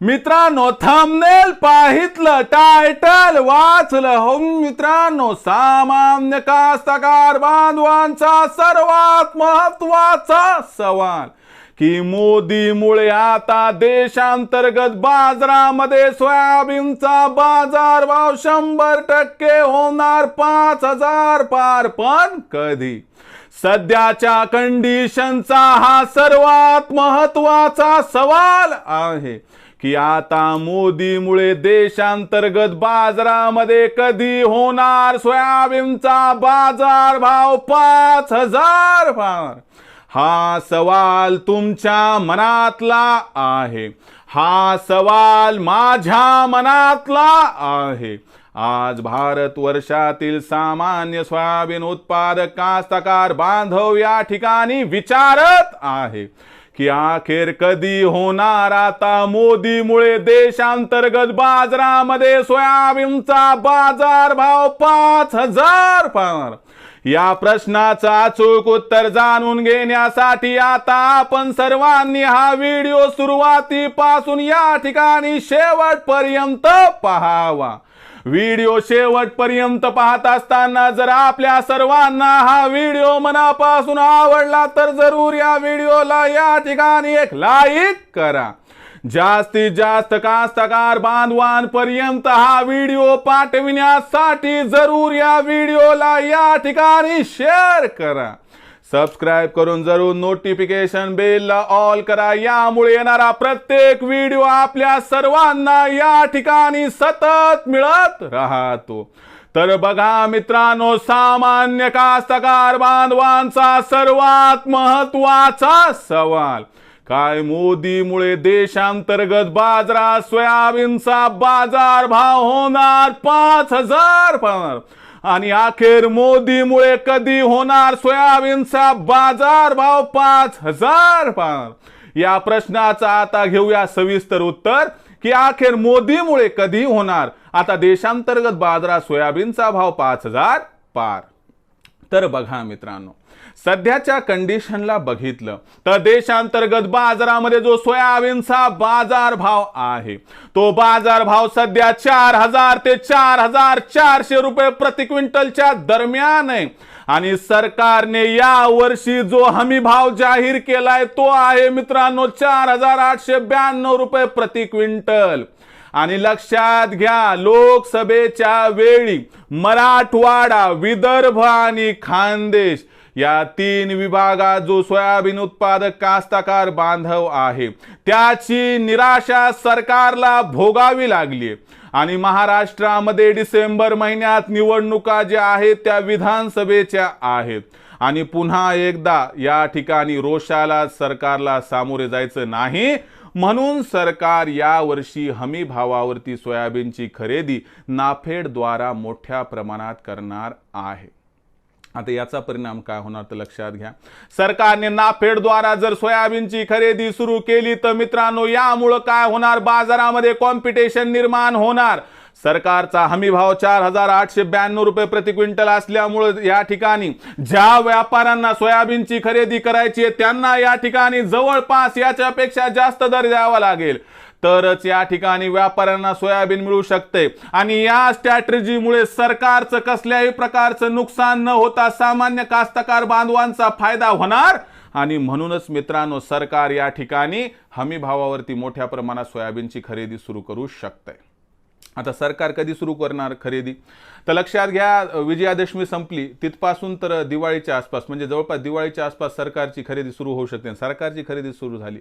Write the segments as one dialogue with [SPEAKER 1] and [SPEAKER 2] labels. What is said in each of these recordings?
[SPEAKER 1] मित्रांनो thumbnail पाहितलं title वाचलं. हो मित्रांनो सामान्य कास्तकार बांधवांचा सर्वात महत्त्वाचा सवाल की मोदीमुळे आता देशांतर्गत बाजारामध्ये सोयाबीनचा बाजार भाव शंभर टक्के होणार पाच हजार पार. पण कधी? सध्याच्या कंडिशनचा हा सर्वात महत्त्वाचा सवाल आहे. की आता मोदीमुळे देशांतर्गत बाजारामध्ये कधी होणार सोयाबीनचा बाजार भाव पाच हजार भार हा सवाल तुमच्या मनातला आहे. हा सवाल माझ्या मनातला आहे. आज भारत वर्षातील सामान्य सोयाबीन उत्पादक कास्तकार बांधव या ठिकाणी विचारत आहे. की अखेर कधी होणार आता मोदीमुळे देशांतर्गत बाजारामध्ये सोयाबीनचा बाजार भाव पाच हजार पार. या प्रश्नाचा अचूक उत्तर जाणून घेण्यासाठी आता आपण सर्वांनी हा व्हिडिओ सुरुवातीपासून या ठिकाणी शेवटपर्यंत पहावा. व्हिडिओ शेवटपर्यंत पाहत असताना जर आपल्या सर्वांना हा व्हिडिओ मनापासून आवडला तर जरूर या व्हिडिओला या ठिकाणी एक लाईक करा. जास्तीत जास्त कास्तकार बांधवांपर्यंत हा व्हिडिओ पाठविण्यासाठी जरूर या व्हिडिओला या ठिकाणी शेअर करा. सबस्क्राईब करून जरूर नोटिफिकेशन बेलला ऑल करा. यामुळे येणारा प्रत्येक व्हिडिओ आपल्या सर्वांना या ठिकाणी सतत मिळत राहतो. तर बघा मित्रांनो सामान्य कास्तकार बांधवांचा सर्वात महत्त्वाचा सवाल. काय मोदीमुळे देशांतर्गत बाजारात सोयाबीनचा बाजार भाव होणार? पाच हजार पार आणि अखेर मोदीमुळे कधी होणार सोयाबीनचा बाजार भाव पाच हजार पार? या प्रश्नाचा आता घेऊया सविस्तर उत्तर की अखेर मोदीमुळे कधी होणार? आता देशांतर्गत बाजारात सोयाबीनचा भाव पाच हजार पार. तर बघा मित्रांनो सध्याच्या कंडिशनला बघितलं तर देशांतर्गत बाजारामध्ये जो सोयाबीनचा बाजार भाव आहे तो बाजार भाव सध्या चार हजार ते चार हजार चारशे रुपये प्रति क्विंटलच्या दरम्यान आहे. आणि सरकारने या वर्षी जो हमी भाव जाहीर केलाय तो आहे मित्रांनो चार हजार आठशे ब्याण्णव रुपये प्रति क्विंटल. आणि लक्षात घ्या लोकसभेच्या वेळी मराठवाडा विदर्भ आणि खानदेश या तीन विभागात जो सोयाबीन उत्पादक कास्तकार बांधव आहे त्याची निराशा सरकारला भोगावी लागली आणि महाराष्ट्रामध्ये डिसेंबर महिन्यात निवडणुका ज्या आहेत त्या विधानसभेच्या आहेत. आणि पुन्हा एकदा या ठिकाणी रोषाला सरकारला सामोरे जायचं नाही. म्हणून सरकार यावर्षी हमी भावावरती सोयाबीनची खरेदी नाफेडद्वारा मोठ्या प्रमाणात करणार आहे. आता याचा परिणाम काय होणार तर लक्षात घ्या. सरकारने नाफेडद्वारा जर सोयाबीनची खरेदी सुरू केली तर मित्रांनो यामुळं काय होणार? बाजारामध्ये कॉम्पिटिशन निर्माण होणार. सरकारचा हमी भाव चार हजार आठशे ब्याण्णव रुपये प्रति क्विंटल असल्यामुळे या ठिकाणी ज्या व्यापाऱ्यांना सोयाबीनची खरेदी करायची आहे त्यांना या ठिकाणी जवळपास याच्यापेक्षा जास्त दर द्यावा लागेल. तरच या ठिकाणी व्यापाऱ्यांना सोयाबीन मिळू शकते. आणि या स्ट्रॅटेजीमुळे सरकारचं कसल्याही प्रकारचं नुकसान न होता सामान्य कास्तकार बांधवांचा फायदा होणार. आणि म्हणूनच मित्रांनो सरकार या ठिकाणी हमी भावावरती मोठ्या प्रमाणात सोयाबीनची खरेदी सुरू करू शकते आता सरकार कधी सुरू करणार खरेदी? तर लक्षात घ्या विजयादशमी संपली तिथपासून तर दिवाळीच्या आसपास म्हणजे जवळपास दिवाळीच्या आसपास सरकारची खरेदी सुरू होऊ शकते सरकारची खरेदी सुरू झाली.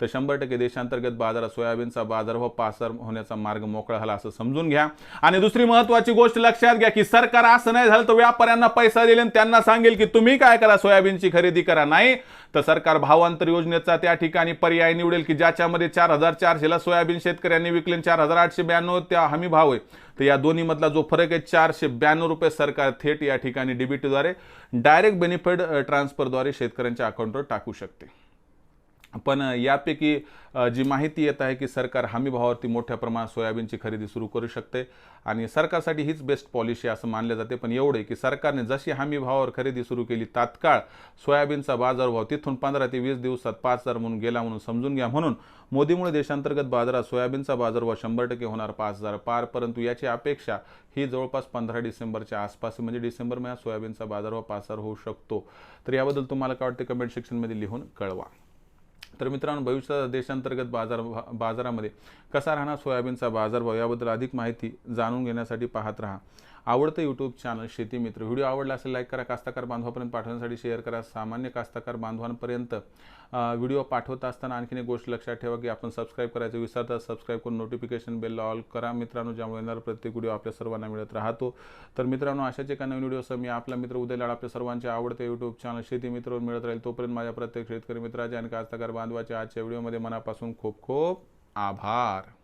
[SPEAKER 1] तर शंभर टक्के देशांतर्गत बाजारात सोयाबीनचा बाजारभाव हो, पासर होण्याचा मार्ग मोकळा झाला असं समजून घ्या. आणि दुसरी महत्वाची गोष्ट लक्षात घ्या की सरकार असं नाही झालं तर व्यापाऱ्यांना पैसा दिले आणि त्यांना सांगेल की तुम्ही काय करा सोयाबीनची खरेदी करा. नाही तर सरकार भावांतर योजनेचा त्या ठिकाणी पर्याय निवडेल की ज्याच्यामध्ये चार हजार चारशेला सोयाबीन शेतकऱ्यांनी विकले चार हजार आठशे ब्याण्णव त्या हमी भाव आहे. तर या दोन्हीमधला जो फरक आहे चारशे ब्याण्णव रुपये सरकार थेट या ठिकाणी डीबीटीद्वारे डायरेक्ट बेनिफिट ट्रान्सफरद्वारे शेतकऱ्यांच्या अकाउंटवर टाकू शकते. पण यापैकी जी माहिती येत आहे की सरकार हमीभावावरती मोठ्या प्रमाणात सोयाबीनची खरेदी सुरू करू शकते आणि सरकारसाठी हीच बेस्ट पॉलिसी असं मानले जाते. पण एवढे की सरकारने जशी हमीभावावर खरेदी सुरू केली तात्काळ सोयाबीनचा बाजारभाव तिथून पंधरा ते वीस दिवसात पाच हजार म्हणून गेला म्हणून समजून घ्या. म्हणून मोदीमुळे देशांतर्गत बाजारात सोयाबीनचा बाजारभाव शंभर टक्के होणार पाच हजार पार परंतु याची अपेक्षा ही जवळपास पंधरा डिसेंबरच्या आसपास म्हणजे डिसेंबर महिन्यात सोयाबीनचा बाजारभाव पाच हजार होऊ शकतो. तर याबद्दल तुम्हाला काय वाटते कमेंट सेक्शनमध्ये लिहून कळवा. तर मित्रांनो भविष्यात देशांतर्गत बाजार बाजारामध्ये कसा राहणार सोयाबीनचा बाजारभाव याबद्दल अधिक माहिती जाणून घेण्यासाठी पाहत राहा. आवडतं यूट्यूब चॅनल शेती मित्र. व्हिडिओ आवडला असेल लाईक करा. कास्ताकार बांधवापर्यंत पाठवण्यासाठी शेअर करा. सामान्य कास्ताकार बांधवांपर्यंत व्हिडिओ पाठवत असताना आणखीन एक गोष्ट लक्षात ठेवा की आपण सबस्क्राईब करायचं विसरता सबस्क्राईब करून नोटिफिकेशन बेल ऑल करा मित्रांनो ज्यामुळे येणार प्रत्येक व्हिडिओ आपल्या सर्वांना मिळत राहतो. तर मित्रांनो अशाच एका नवीन व्हिडिओसह मी आपला मित्र उदय लाड आपल्या सर्वांचे आवडते यूट्यूब चॅनल शेती मित्रवर मिळत राहील. तोपर्यंत माझ्या प्रत्येक शेतकरी मित्राचे आणि कास्ताकार बांधवाच्या आजच्या व्हिडिओमध्ये मनापासून खूप खूप आभार.